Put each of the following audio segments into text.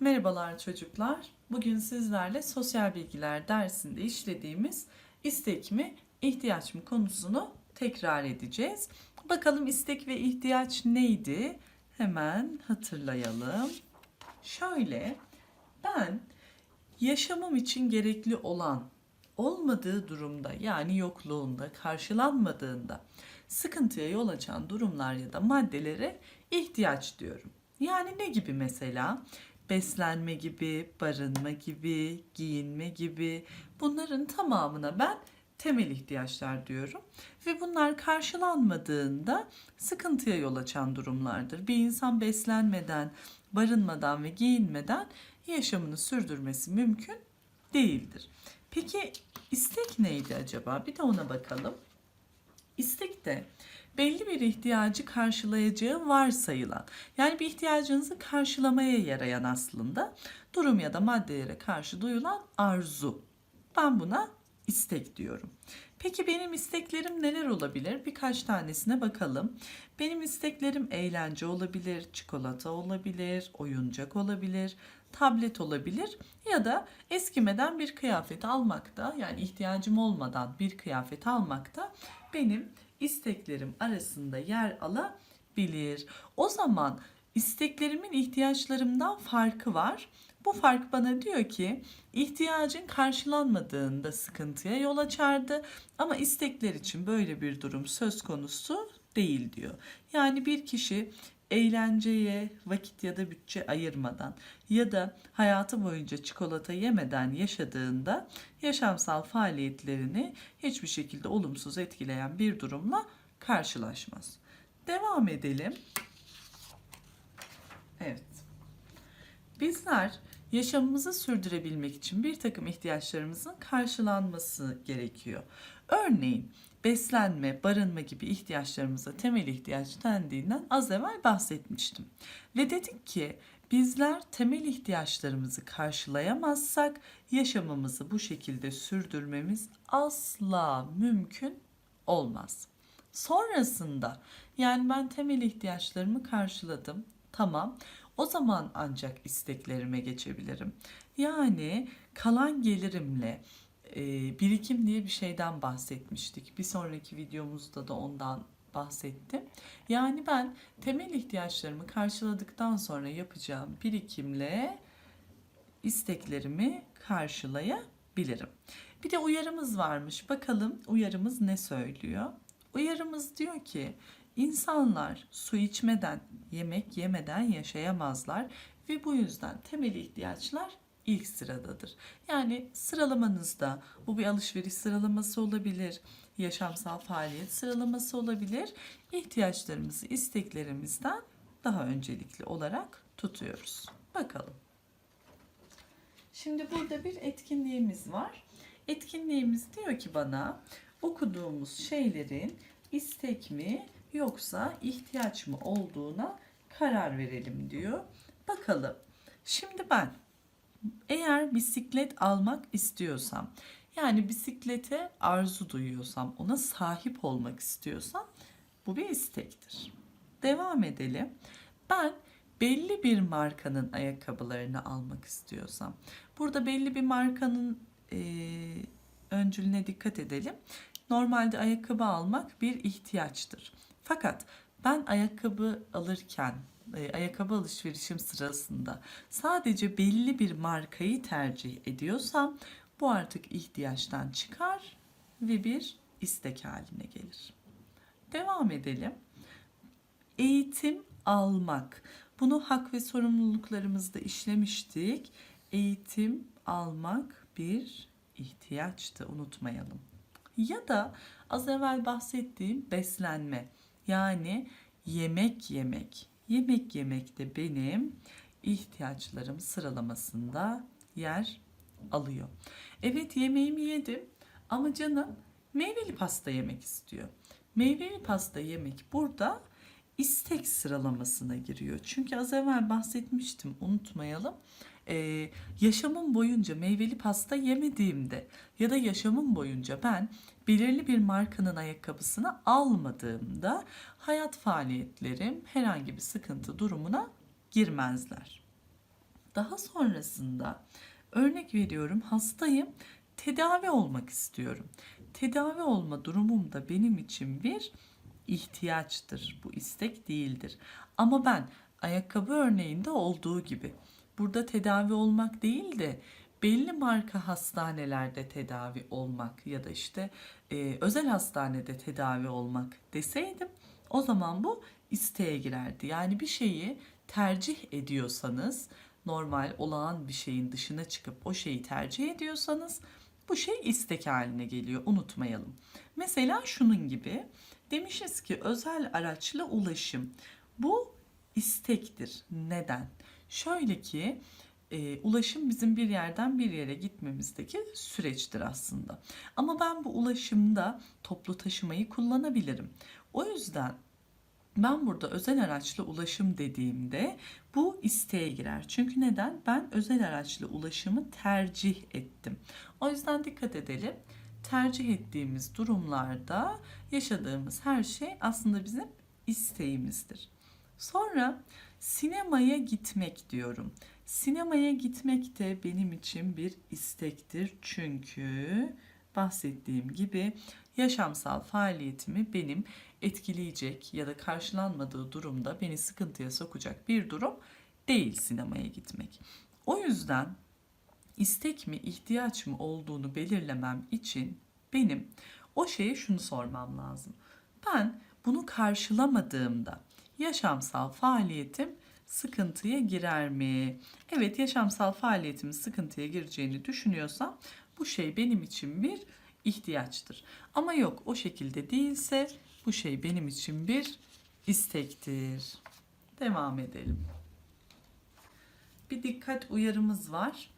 Merhabalar çocuklar. Bugün sizlerle sosyal bilgiler dersinde işlediğimiz istek mi, ihtiyaç mı konusunu tekrar edeceğiz. Bakalım istek ve ihtiyaç neydi? Hemen hatırlayalım. Şöyle, ben yaşamım için gerekli olan olmadığı durumda yani yokluğunda, karşılanmadığında sıkıntıya yol açan durumlar ya da maddelere ihtiyaç diyorum. Yani ne gibi mesela? Beslenme gibi, barınma gibi, giyinme gibi bunların tamamına ben temel ihtiyaçlar diyorum. Ve bunlar karşılanmadığında sıkıntıya yol açan durumlardır. Bir insan beslenmeden, barınmadan ve giyinmeden yaşamını sürdürmesi mümkün değildir. Peki istek neydi acaba? Bir de ona bakalım. İstek de belli bir ihtiyacı karşılayacağı varsayılan yani bir ihtiyacınızı karşılamaya yarayan aslında durum ya da maddelere karşı duyulan arzu. Ben buna istek diyorum. Peki benim isteklerim neler olabilir? Birkaç tanesine bakalım. Benim isteklerim eğlence olabilir, çikolata olabilir, oyuncak olabilir, tablet olabilir ya da eskimeden bir kıyafet almakta yani ihtiyacım olmadan bir kıyafet almakta benim isteklerim arasında yer alabilir. O zaman isteklerimin ihtiyaçlarımdan farkı var. Bu fark bana diyor ki ihtiyacın karşılanmadığında sıkıntıya yol açardı ama istekler için böyle bir durum söz konusu değil diyor. Yani bir kişi eğlenceye vakit ya da bütçe ayırmadan ya da hayatı boyunca çikolata yemeden yaşadığında yaşamsal faaliyetlerini hiçbir şekilde olumsuz etkileyen bir durumla karşılaşmaz. Devam edelim. Evet. Bizler yaşamımızı sürdürebilmek için bir takım ihtiyaçlarımızın karşılanması gerekiyor. Örneğin beslenme, barınma gibi ihtiyaçlarımıza temel ihtiyaç dendiğinden az evvel bahsetmiştim. Ve dedik ki bizler temel ihtiyaçlarımızı karşılayamazsak yaşamımızı bu şekilde sürdürmemiz asla mümkün olmaz. Sonrasında yani ben temel ihtiyaçlarımı karşıladım. Tamam. O zaman ancak isteklerime geçebilirim. Yani kalan gelirimle birikim diye bir şeyden bahsetmiştik. Bir sonraki videomuzda da ondan bahsettim. Yani ben temel ihtiyaçlarımı karşıladıktan sonra yapacağım birikimle isteklerimi karşılayabilirim. Bir de uyarımız varmış. Bakalım uyarımız ne söylüyor? Uyarımız diyor ki insanlar su içmeden, yemek yemeden yaşayamazlar ve bu yüzden temel ihtiyaçlar ilk sıradadır. Yani sıralamanızda bu bir alışveriş sıralaması olabilir, yaşamsal faaliyet sıralaması olabilir. İhtiyaçlarımızı isteklerimizden daha öncelikli olarak tutuyoruz. Bakalım. Şimdi burada bir etkinliğimiz var. Etkinliğimiz diyor ki bana okuduğumuz şeylerin istek mi yoksa ihtiyaç mı olduğuna karar verelim diyor. Bakalım. Şimdi ben eğer bisiklet almak istiyorsam, yani bisiklete arzu duyuyorsam, ona sahip olmak istiyorsam bu bir istektir. Devam edelim. Ben belli bir markanın ayakkabılarını almak istiyorsam, burada belli bir markanın e, öncülüne dikkat edelim. Normalde ayakkabı almak bir ihtiyaçtır. Fakat ben ayakkabı alırken e, ayakkabı alışverişim sırasında sadece belli bir markayı tercih ediyorsam bu artık ihtiyaçtan çıkar ve bir istek haline gelir. Devam edelim. Eğitim almak. Bunu hak ve sorumluluklarımızda işlemiştik. Eğitim almak bir ihtiyaçtı unutmayalım. Ya da az evvel bahsettiğim beslenme. Yani yemek yemek. Yemek yemek de benim ihtiyaçlarım sıralamasında yer alıyor. Evet yemeğimi yedim ama canım meyveli pasta yemek istiyor. Meyveli pasta yemek burada istek sıralamasına giriyor. Çünkü az evvel bahsetmiştim unutmayalım. Ee, yaşamım boyunca meyveli pasta yemediğimde ya da yaşamım boyunca ben belirli bir markanın ayakkabısını almadığımda hayat faaliyetlerim herhangi bir sıkıntı durumuna girmezler. Daha sonrasında örnek veriyorum hastayım tedavi olmak istiyorum. Tedavi olma durumum da benim için bir ihtiyaçtır. Bu istek değildir. Ama ben ayakkabı örneğinde olduğu gibi burada tedavi olmak değil de belli marka hastanelerde tedavi olmak ya da işte e, özel hastanede tedavi olmak deseydim o zaman bu isteğe girerdi. Yani bir şeyi tercih ediyorsanız normal olağan bir şeyin dışına çıkıp o şeyi tercih ediyorsanız bu şey istek haline geliyor unutmayalım. Mesela şunun gibi demişiz ki özel araçla ulaşım bu istektir. Neden? Şöyle ki e, ulaşım bizim bir yerden bir yere gitmemizdeki süreçtir aslında. Ama ben bu ulaşımda toplu taşımayı kullanabilirim. O yüzden ben burada özel araçlı ulaşım dediğimde bu isteğe girer. Çünkü neden? Ben özel araçlı ulaşımı tercih ettim. O yüzden dikkat edelim. Tercih ettiğimiz durumlarda yaşadığımız her şey aslında bizim isteğimizdir. Sonra sinemaya gitmek diyorum. Sinemaya gitmek de benim için bir istektir. Çünkü bahsettiğim gibi yaşamsal faaliyetimi benim etkileyecek ya da karşılanmadığı durumda beni sıkıntıya sokacak bir durum değil sinemaya gitmek. O yüzden istek mi ihtiyaç mı olduğunu belirlemem için benim o şeye şunu sormam lazım. Ben bunu karşılamadığımda yaşamsal faaliyetim sıkıntıya girer mi? Evet yaşamsal faaliyetimin sıkıntıya gireceğini düşünüyorsam bu şey benim için bir ihtiyaçtır. Ama yok o şekilde değilse bu şey benim için bir istektir. Devam edelim. Bir dikkat uyarımız var.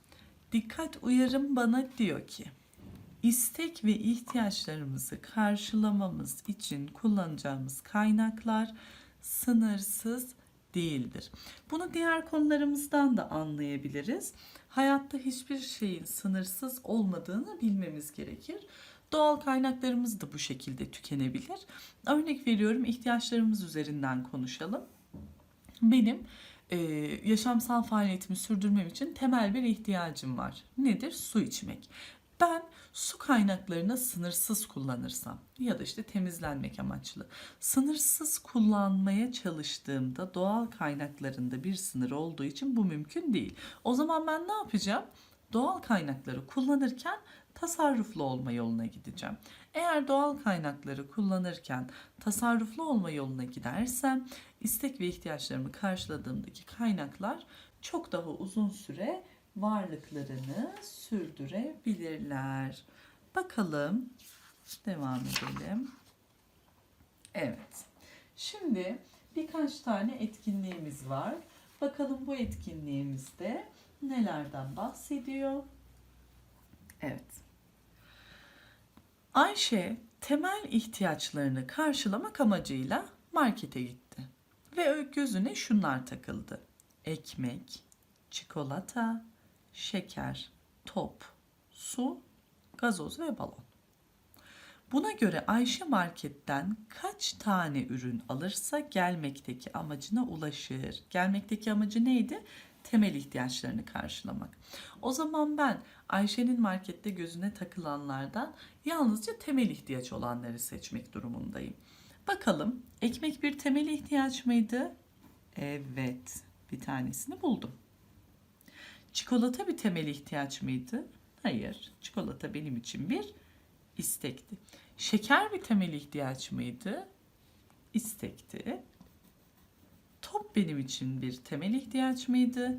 Dikkat uyarım bana diyor ki istek ve ihtiyaçlarımızı karşılamamız için kullanacağımız kaynaklar sınırsız değildir. Bunu diğer konularımızdan da anlayabiliriz. Hayatta hiçbir şeyin sınırsız olmadığını bilmemiz gerekir. Doğal kaynaklarımız da bu şekilde tükenebilir. Örnek veriyorum ihtiyaçlarımız üzerinden konuşalım. Benim e, yaşamsal faaliyetimi sürdürmem için temel bir ihtiyacım var. Nedir? Su içmek. Ben su kaynaklarını sınırsız kullanırsam ya da işte temizlenmek amaçlı sınırsız kullanmaya çalıştığımda doğal kaynaklarında bir sınır olduğu için bu mümkün değil. O zaman ben ne yapacağım? Doğal kaynakları kullanırken tasarruflu olma yoluna gideceğim. Eğer doğal kaynakları kullanırken tasarruflu olma yoluna gidersem istek ve ihtiyaçlarımı karşıladığımdaki kaynaklar çok daha uzun süre varlıklarını sürdürebilirler. Bakalım devam edelim. Evet. Şimdi birkaç tane etkinliğimiz var. Bakalım bu etkinliğimizde nelerden bahsediyor? Evet. Ayşe temel ihtiyaçlarını karşılamak amacıyla markete gitti. Ve gözüne şunlar takıldı. Ekmek, çikolata, şeker, top, su, gazoz ve balon. Buna göre Ayşe marketten kaç tane ürün alırsa gelmekteki amacına ulaşır. Gelmekteki amacı neydi? Temel ihtiyaçlarını karşılamak. O zaman ben Ayşe'nin markette gözüne takılanlardan yalnızca temel ihtiyaç olanları seçmek durumundayım. Bakalım ekmek bir temel ihtiyaç mıydı? Evet, bir tanesini buldum. Çikolata bir temel ihtiyaç mıydı? Hayır. Çikolata benim için bir istekti. Şeker bir temel ihtiyaç mıydı? İstekti. Top benim için bir temel ihtiyaç mıydı?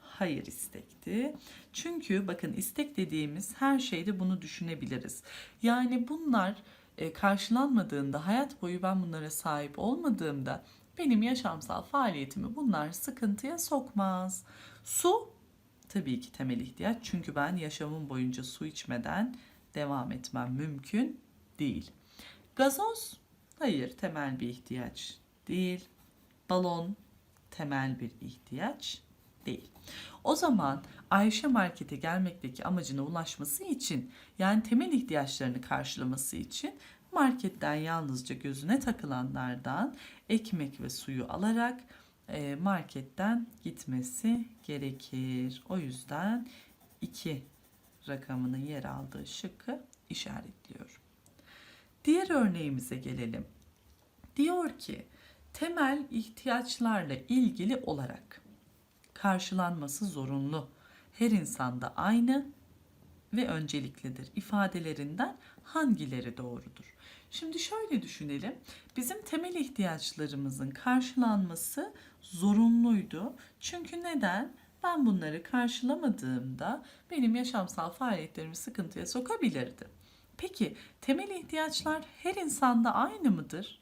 Hayır istekti. Çünkü bakın istek dediğimiz her şeyde bunu düşünebiliriz. Yani bunlar e, karşılanmadığında hayat boyu ben bunlara sahip olmadığımda benim yaşamsal faaliyetimi bunlar sıkıntıya sokmaz. Su tabii ki temel ihtiyaç. Çünkü ben yaşamım boyunca su içmeden devam etmem mümkün değil. Gazoz hayır temel bir ihtiyaç değil. Balon temel bir ihtiyaç değil. O zaman Ayşe markete gelmekteki amacına ulaşması için yani temel ihtiyaçlarını karşılaması için marketten yalnızca gözüne takılanlardan ekmek ve suyu alarak marketten gitmesi gerekir. O yüzden 2 rakamının yer aldığı şıkkı işaretliyorum. Diğer örneğimize gelelim. Diyor ki temel ihtiyaçlarla ilgili olarak karşılanması zorunlu. Her insanda aynı ve önceliklidir ifadelerinden hangileri doğrudur? Şimdi şöyle düşünelim. Bizim temel ihtiyaçlarımızın karşılanması zorunluydu. Çünkü neden? Ben bunları karşılamadığımda benim yaşamsal faaliyetlerimi sıkıntıya sokabilirdi. Peki temel ihtiyaçlar her insanda aynı mıdır?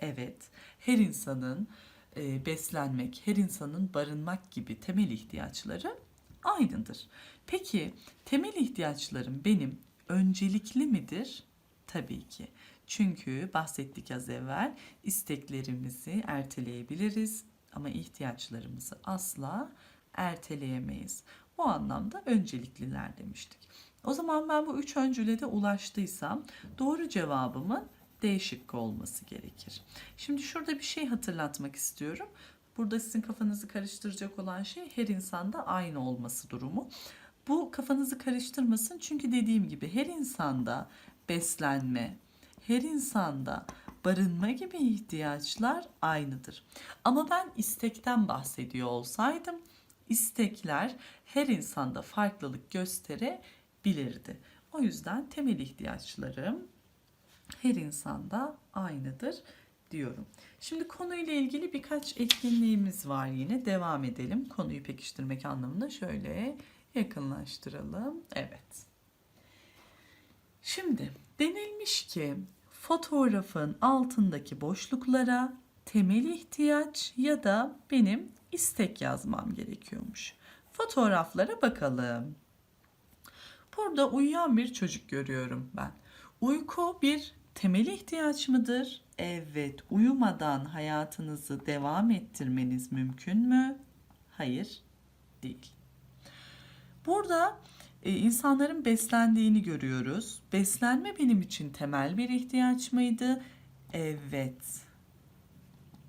Evet. Her insanın e, beslenmek, her insanın barınmak gibi temel ihtiyaçları aynıdır. Peki temel ihtiyaçlarım benim öncelikli midir? Tabii ki. Çünkü bahsettik az evvel isteklerimizi erteleyebiliriz ama ihtiyaçlarımızı asla erteleyemeyiz. Bu anlamda öncelikliler demiştik. O zaman ben bu üç öncüle de ulaştıysam doğru cevabımın D şıkkı olması gerekir. Şimdi şurada bir şey hatırlatmak istiyorum. Burada sizin kafanızı karıştıracak olan şey her insanda aynı olması durumu. Bu kafanızı karıştırmasın çünkü dediğim gibi her insanda beslenme, her insanda barınma gibi ihtiyaçlar aynıdır. Ama ben istekten bahsediyor olsaydım istekler her insanda farklılık gösterebilirdi. O yüzden temel ihtiyaçlarım her insanda aynıdır diyorum. Şimdi konuyla ilgili birkaç etkinliğimiz var yine. Devam edelim. Konuyu pekiştirmek anlamında şöyle yakınlaştıralım. Evet. Şimdi denilmiş ki fotoğrafın altındaki boşluklara temel ihtiyaç ya da benim istek yazmam gerekiyormuş. Fotoğraflara bakalım. Burada uyuyan bir çocuk görüyorum ben. Uyku bir temel ihtiyaç mıdır? Evet, uyumadan hayatınızı devam ettirmeniz mümkün mü? Hayır, değil. Burada e, insanların beslendiğini görüyoruz. Beslenme benim için temel bir ihtiyaç mıydı? Evet.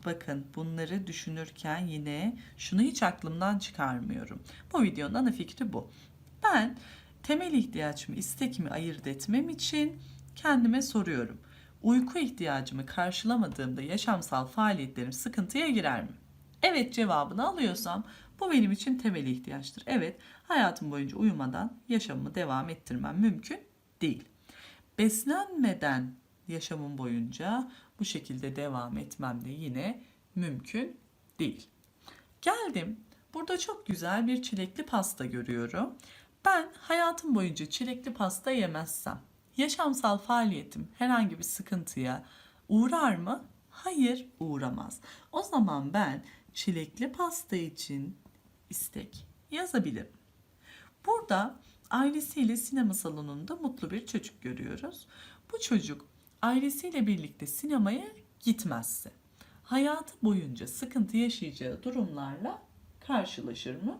Bakın bunları düşünürken yine şunu hiç aklımdan çıkarmıyorum. Bu videonun ana fikri bu. Ben temel ihtiyaç mı istek mi ayırt etmem için kendime soruyorum. Uyku ihtiyacımı karşılamadığımda yaşamsal faaliyetlerim sıkıntıya girer mi? Evet cevabını alıyorsam bu benim için temel ihtiyaçtır. Evet hayatım boyunca uyumadan yaşamımı devam ettirmem mümkün değil. Beslenmeden yaşamım boyunca bu şekilde devam etmem de yine mümkün değil. Geldim. Burada çok güzel bir çilekli pasta görüyorum. Ben hayatım boyunca çilekli pasta yemezsem yaşamsal faaliyetim herhangi bir sıkıntıya uğrar mı? Hayır, uğramaz. O zaman ben çilekli pasta için istek yazabilirim. Burada ailesiyle sinema salonunda mutlu bir çocuk görüyoruz. Bu çocuk ailesiyle birlikte sinemaya gitmezse hayatı boyunca sıkıntı yaşayacağı durumlarla karşılaşır mı?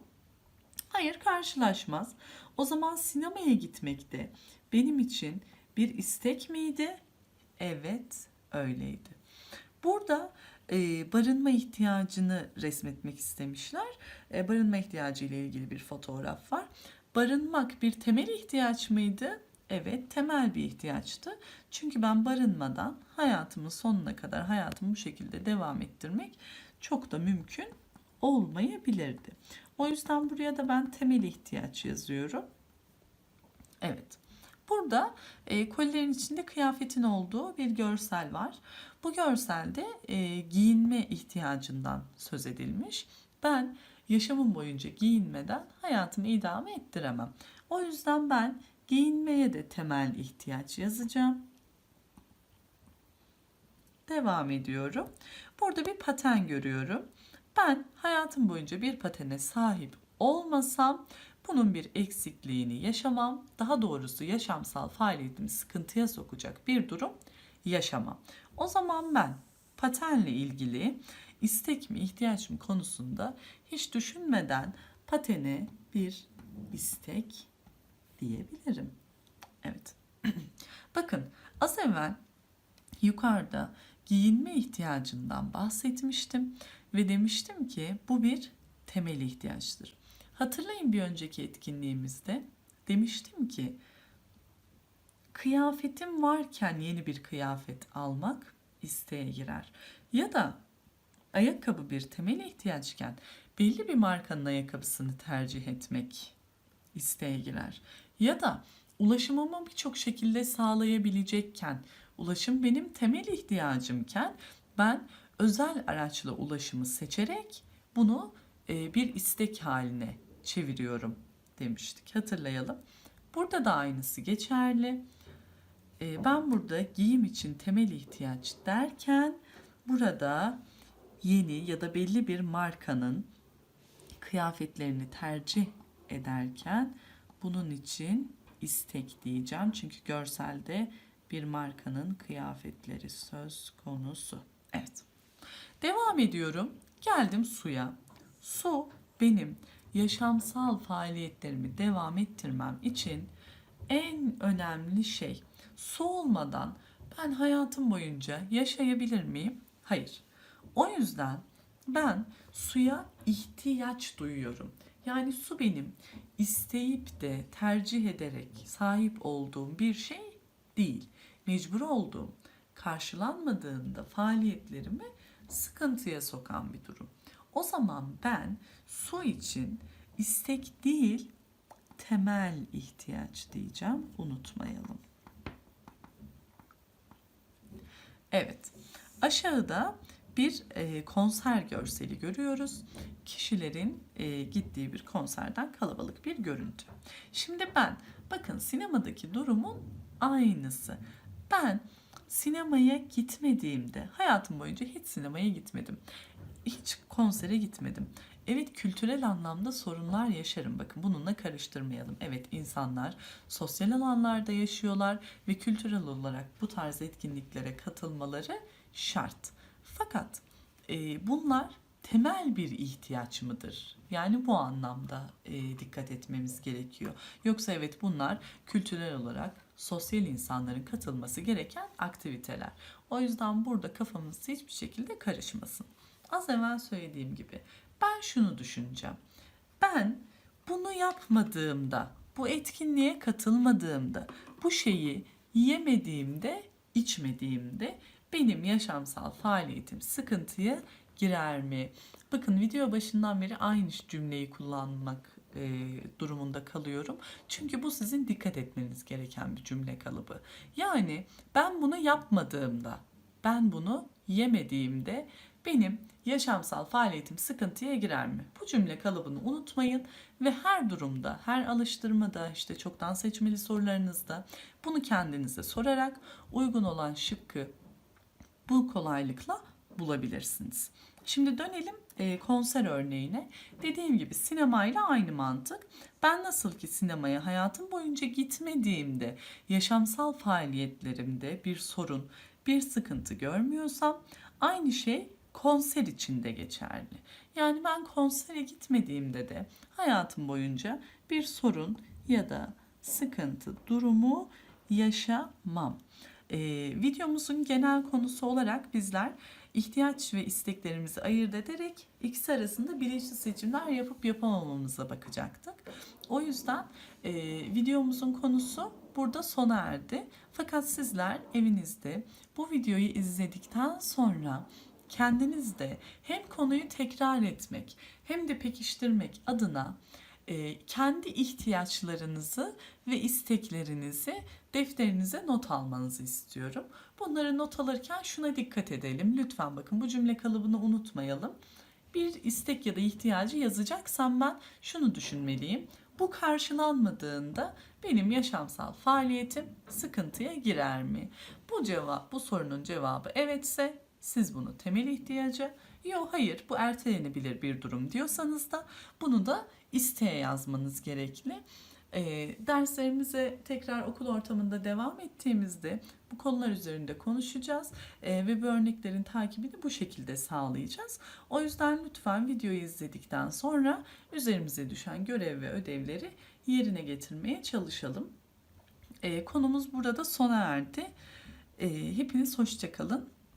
Hayır karşılaşmaz. O zaman sinemaya gitmekte benim için bir istek miydi? Evet öyleydi. Burada e, barınma ihtiyacını resmetmek istemişler. E, barınma ihtiyacı ile ilgili bir fotoğraf var. Barınmak bir temel ihtiyaç mıydı? Evet temel bir ihtiyaçtı. Çünkü ben barınmadan hayatımın sonuna kadar hayatımı bu şekilde devam ettirmek çok da mümkün olmayabilirdi. O yüzden buraya da ben temel ihtiyaç yazıyorum. Evet. Burada e, kolilerin içinde kıyafetin olduğu bir görsel var. Bu görselde e, giyinme ihtiyacından söz edilmiş. Ben yaşamım boyunca giyinmeden hayatımı idame ettiremem. O yüzden ben giyinmeye de temel ihtiyaç yazacağım. Devam ediyorum. Burada bir paten görüyorum. Ben hayatım boyunca bir patene sahip olmasam bunun bir eksikliğini yaşamam. Daha doğrusu yaşamsal faaliyetimi sıkıntıya sokacak bir durum yaşamam. O zaman ben patenle ilgili istek mi ihtiyaç mı konusunda hiç düşünmeden patene bir istek diyebilirim. Evet. Bakın az evvel yukarıda giyinme ihtiyacından bahsetmiştim. ve demiştim ki bu bir temel ihtiyaçtır. Hatırlayın bir önceki etkinliğimizde demiştim ki kıyafetim varken yeni bir kıyafet almak isteğe girer. Ya da ayakkabı bir temel ihtiyaçken belli bir markanın ayakkabısını tercih etmek isteğe girer. Ya da ulaşımımı birçok şekilde sağlayabilecekken, ulaşım benim temel ihtiyacımken ben özel araçla ulaşımı seçerek bunu e, bir istek haline çeviriyorum demiştik. Hatırlayalım. Burada da aynısı geçerli. E, ben burada giyim için temel ihtiyaç derken burada yeni ya da belli bir markanın kıyafetlerini tercih ederken bunun için istek diyeceğim. Çünkü görselde bir markanın kıyafetleri söz konusu. Evet. Devam ediyorum. Geldim suya. Su benim yaşamsal faaliyetlerimi devam ettirmem için en önemli şey. Su olmadan ben hayatım boyunca yaşayabilir miyim? Hayır. O yüzden ben suya ihtiyaç duyuyorum. Yani su benim isteyip de tercih ederek sahip olduğum bir şey değil. Mecbur olduğum, karşılanmadığında faaliyetlerimi sıkıntıya sokan bir durum. O zaman ben su için istek değil temel ihtiyaç diyeceğim. Unutmayalım. Evet. Aşağıda bir e, konser görseli görüyoruz. Kişilerin e, gittiği bir konserden kalabalık bir görüntü. Şimdi ben bakın sinemadaki durumun aynısı. Ben sinemaya gitmediğimde hayatım boyunca hiç sinemaya gitmedim. Hiç konsere gitmedim. Evet kültürel anlamda sorunlar yaşarım. Bakın bununla karıştırmayalım. Evet insanlar sosyal alanlarda yaşıyorlar ve kültürel olarak bu tarz etkinliklere katılmaları şart. Fakat e, bunlar temel bir ihtiyaç mıdır? Yani bu anlamda e, dikkat etmemiz gerekiyor. Yoksa evet bunlar kültürel olarak sosyal insanların katılması gereken aktiviteler. O yüzden burada kafamız hiçbir şekilde karışmasın. Az evvel söylediğim gibi ben şunu düşüneceğim. Ben bunu yapmadığımda, bu etkinliğe katılmadığımda, bu şeyi yemediğimde, içmediğimde benim yaşamsal faaliyetim sıkıntıya girer mi? Bakın video başından beri aynı cümleyi kullanmak e, durumunda kalıyorum. Çünkü bu sizin dikkat etmeniz gereken bir cümle kalıbı. Yani ben bunu yapmadığımda, ben bunu yemediğimde benim yaşamsal faaliyetim sıkıntıya girer mi? Bu cümle kalıbını unutmayın ve her durumda, her alıştırmada, işte çoktan seçmeli sorularınızda bunu kendinize sorarak uygun olan şıkkı bu kolaylıkla bulabilirsiniz. Şimdi dönelim e, konser örneğine. Dediğim gibi sinemayla aynı mantık. Ben nasıl ki sinemaya hayatım boyunca gitmediğimde, yaşamsal faaliyetlerimde bir sorun, bir sıkıntı görmüyorsam aynı şey konser için de geçerli. Yani ben konsere gitmediğimde de hayatım boyunca bir sorun ya da sıkıntı durumu yaşamam. Ee, videomuzun genel konusu olarak bizler ihtiyaç ve isteklerimizi ayırt ederek ikisi arasında bilinçli seçimler yapıp yapamamamıza bakacaktık. O yüzden e, videomuzun konusu burada sona erdi. Fakat sizler evinizde bu videoyu izledikten sonra kendiniz de hem konuyu tekrar etmek hem de pekiştirmek adına e, kendi ihtiyaçlarınızı ve isteklerinizi defterinize not almanızı istiyorum. Bunları not alırken şuna dikkat edelim. Lütfen bakın bu cümle kalıbını unutmayalım. Bir istek ya da ihtiyacı yazacaksam ben şunu düşünmeliyim. Bu karşılanmadığında benim yaşamsal faaliyetim sıkıntıya girer mi? Bu cevap, bu sorunun cevabı evetse siz bunu temel ihtiyacı, yok hayır bu ertelenebilir bir durum diyorsanız da bunu da isteğe yazmanız gerekli. E, derslerimize tekrar okul ortamında devam ettiğimizde bu konular üzerinde konuşacağız e, ve bu örneklerin takibini bu şekilde sağlayacağız. O yüzden lütfen videoyu izledikten sonra üzerimize düşen görev ve ödevleri yerine getirmeye çalışalım. E, konumuz burada sona erdi. E, hepiniz hoşçakalın.